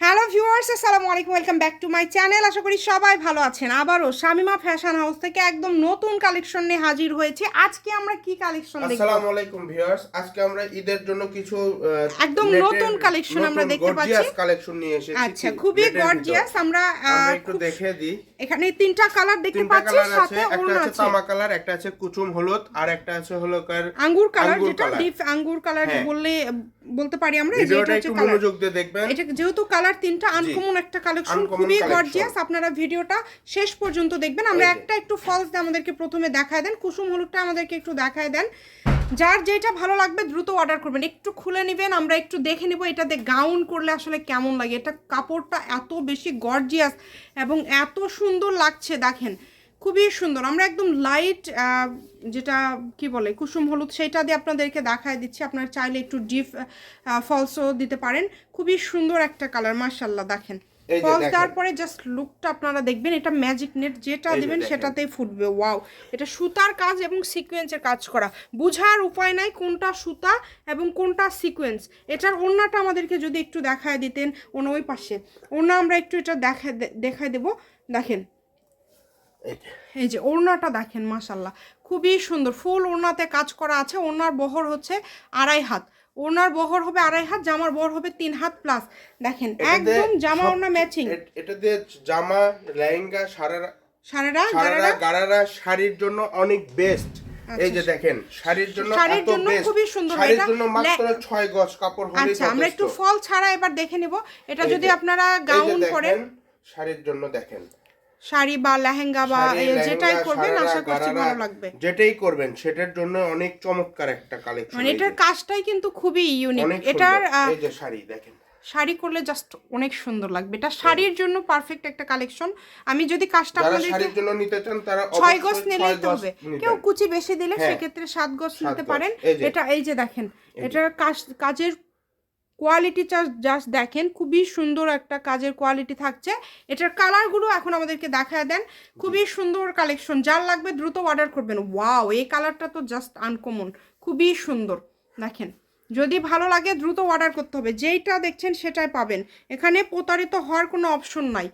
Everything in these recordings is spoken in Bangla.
হ্যালো ভিউয়ার্স আসসালামু আলাইকুম welcome back to my channel আশা করি সবাই ভালো আছেন আবারও শামিমা ফ্যাশন হাউস থেকে একদম নতুন কালেকশন নিয়ে হাজির হয়েছে আজকে আমরা কি কালেকশন দেখব আসসালামু আলাইকুম ভিউয়ার্স আজকে আমরা ঈদের জন্য কিছু একদম নতুন কালেকশন আমরা দেখতে পাচ্ছি। gorgeous collection নিয়ে এসেছি আচ্ছা খুবই। গর্জিয়াস আমরা একটু দেখে দিই এখানে তিনটা কালার দেখতে পাচ্ছি সাথে একটা ওড়না আছে তামা কালার একটা আছে কুচুম হলুদ আর একটা আছে হলো কার আঙ্গুর কালার যেটা। ডিপ আঙ্গুর কালার হ্যাঁ। বললে বলতে পারি আমরা এটা হচ্ছে কালার দিয়ে দেখবেন। এটা যেহেতু কালার তিনটা আনকমন একটা কালেকশন খুবই গর্জিয়াস আপনারা ভিডিওটা শেষ পর্যন্ত দেখবেন। আমরা একটা একটু ফলস আমাদেরকে প্রথমে দেখায় দেন। কুসুম হলুদটা আমাদেরকে একটু দেখায় দেন। যার যেটা ভালো লাগবে দ্রুত অর্ডার করবেন। একটু খুলে নেবেন আমরা একটু দেখে নেব এটাতে গাউন করলে আসলে কেমন লাগে। এটা কাপড়টা এত বেশি গর্জিয়াস এবং এত সুন্দর লাগছে দেখেন। খুবই সুন্দর। আমরা একদম লাইট যেটা কি বলে কুসুম হলুদ সেটা দিয়ে আপনাদেরকে দেখায় দিচ্ছি। আপনারা চাইলে একটু ডিপ ফলসও দিতে পারেন। খুবই সুন্দর একটা কালার মার্শাল্লাহ দেখেন। ফলস দেওয়ার পরে জাস্ট লুকটা আপনারা দেখবেন এটা ম্যাজিক নেট যেটা দিবেন। সেটাতেই ফুটবে ওয়াও এটা সুতার কাজ এবং সিকোয়েন্সের কাজ করা। বোঝার উপায় নাই কোনটা সুতা এবং কোনটা সিকোয়েন্স এটার ওড়নাটা আমাদেরকে যদি একটু দেখায় দিতেন ওনা ওই পাশে। ওড়না আমরা একটু এটা দেখা দেখায় দেবো। দেখেন। এই যে। ওড়নাটা দেখেন মাশাল্লাহ খুবই সুন্দর। ফুল ওড়নাতে কাজ করা আছে। ওড়নার বহর হচ্ছে আড়াই হাত। ওড়নার বহর হবে আড়াই হাত জামার বহর হবে তিন হাত প্লাস দেখেন একদম জামা ওড়না ম্যাচিং এটা দিয়ে জামা লেহেঙ্গা সারারা সারেরা গারারা? শাড়ির জন্য অনেক বেস্ট এই যে দেখেন শাড়ির জন্য আচ্ছা। শাড়ির জন্য খুবই সুন্দর। শাড়ির জন্য মাত্র লে- 6 গজ কাপড় হলেই আচ্ছা আমরা একটু ফল ছাড়া এবার দেখে নিব। এটা যদি আপনারা গাউন করেন। শাড়ির জন্য দেখেন। শাড়ি বা লেহেঙ্গা বা যেটাই করবেন আশা করছি ভালো লাগবে। যেটাই করবেন সেটার জন্য অনেক চমৎকার একটা কালেকশন মানে এটার কাজটাই কিন্তু খুবই ইউনিক এটার এই যে শাড়ি দেখেন। শাড়ি করলে জাস্ট অনেক সুন্দর লাগবে। এটা শাড়ির জন্য পারফেক্ট একটা কালেকশন আমি যদি কাজটা যারা আপনাদেরকে শাড়ির জন্য নিতে চান তারা ছয় গজ নিলেই তো হবে। কেউ কুচি বেশি দিলে হ্যাঁ। সেক্ষেত্রে সাত গজ নিতে পারেন। এটা এই যে দেখেন এটার কাজ কাজের কোয়ালিটি জাস্ট দেখেন খুবই সুন্দর একটা কাজের কোয়ালিটি থাকছে। এটার কালারগুলো এখন আমাদেরকে দেখা দেন। খুবই সুন্দর কালেকশন যার লাগবে দ্রুত অর্ডার করবেন। ওয়াও এই কালারটা তো জাস্ট আনকমন খুবই সুন্দর। দেখেন যদি ভালো লাগে দ্রুত অর্ডার করতে হবে। যেইটা দেখছেন সেটাই পাবেন। এখানে প্রতারিত হওয়ার কোনো অপশন নাই।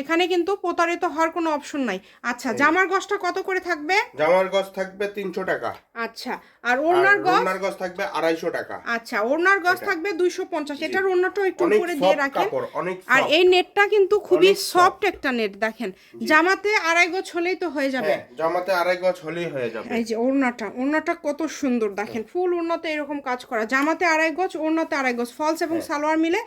এখানে কিন্তু প্রতারিত হওয়ার কোনো অপশন নাই। আচ্ছা জামার গজটা কত করে থাকবে? জামার গজ থাকবে তিনশো টাকা। আচ্ছা আর ওড়নার গজ? ওড়নার গজ থাকবে আড়াইশো টাকা। আচ্ছা ওড়নার গজ থাকবে দুইশো পঞ্চাশ। এটার ওড়নাটাও একটু উপরে দিয়ে রাখেন। আর এই নেটটা কিন্তু খুবই সফট একটা নেট দেখেন। জামাতে আড়াই গজ হলেই তো হয়ে যাবে। হ্যাঁ জামাতে আড়াই গজ হলেই হয়ে যাবে। এই যে ওড়নাটা ওড়নাটা কত সুন্দর দেখেন। ফুল ওড়নাতে এরকম কাজ করা। জামাতে আড়াই গজ ওড়নাতে আড়াই গজ। ফলস এবং সালোয়ার মিলে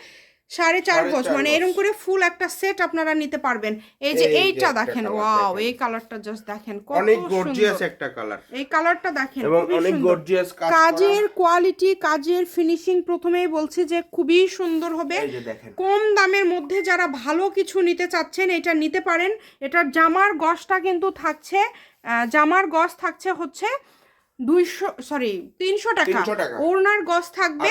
সাড়ে চার গজ মানে এরকম করে ফুল একটা সেট আপনারা নিতে পারবেন। এই যে এইটা দেখেন ওয়াও এই কালারটা জাস্ট দেখেন কত অনেক গর্জিয়াস একটা কালার এই কালারটা দেখেন এবং অনেক গর্জিয়াস কাজ কাজের কোয়ালিটি কাজের ফিনিশিং প্রথমেই বলছি যে খুবই সুন্দর হবে। এই যে দেখেন। কম দামের মধ্যে যারা ভালো কিছু নিতে চাচ্ছেন এটা নিতে পারেন। এটার জামার গজটা কিন্তু থাকছে জামার গজ থাকছে হচ্ছে দুইশো সরি তিনশো টাকা। 300 টাকা। ওড়নার গজ থাকবে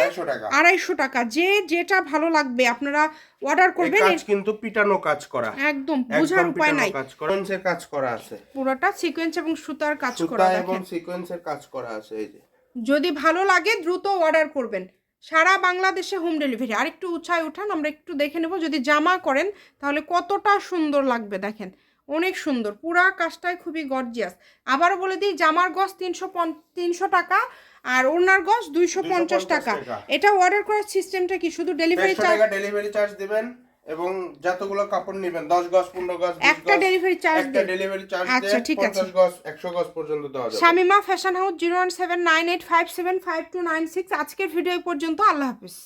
আড়াইশো টাকা। যে যেটা ভালো লাগবে আপনারা অর্ডার করবেন কাজ কিন্তু পিটানো কাজ করা। একদম বোঝার উপায় নাই। কাজ করা। সিকোয়েন্সের কাজ করা আছে। পুরোটা সিকোয়েন্স এবং সুতার কাজ করা এবং সিকোয়েন্সের কাজ করা আছে এই যে। যদি ভালো লাগে দ্রুত অর্ডার করবেন। সারা বাংলাদেশে হোম ডেলিভারি আর একটু উঁচায় উঠান আমরা একটু দেখে নেব। যদি জামা করেন তাহলে কতটা সুন্দর লাগবে দেখেন। অনেক সুন্দর। পুরা কাজটাই খুবই গর্জিয়াস আবারও বলে দিই জামার গজ তিনশো তিনশো টাকা আর ওনার গজ দুইশো পঞ্চাশ টাকা। এটা অর্ডার করার সিস্টেমটা কি? শুধু ডেলিভারি চার্জ ডেলিভারি চার্জ দেবেন এবং যতগুলো কাপড় নেবেন দশ গজ পনেরো গজ একটা ডেলিভারি চার্জ একটা ডেলিভারি চার্জ আচ্ছা, ঠিক আছে। পঞ্চাশ গজ একশো গজ পর্যন্ত দেওয়া যাবে। Shamima fashion house zero one seven nine eight five seven five two nine six আজকের ভিডিও পর্যন্ত। আল্লাহ হাফিজ।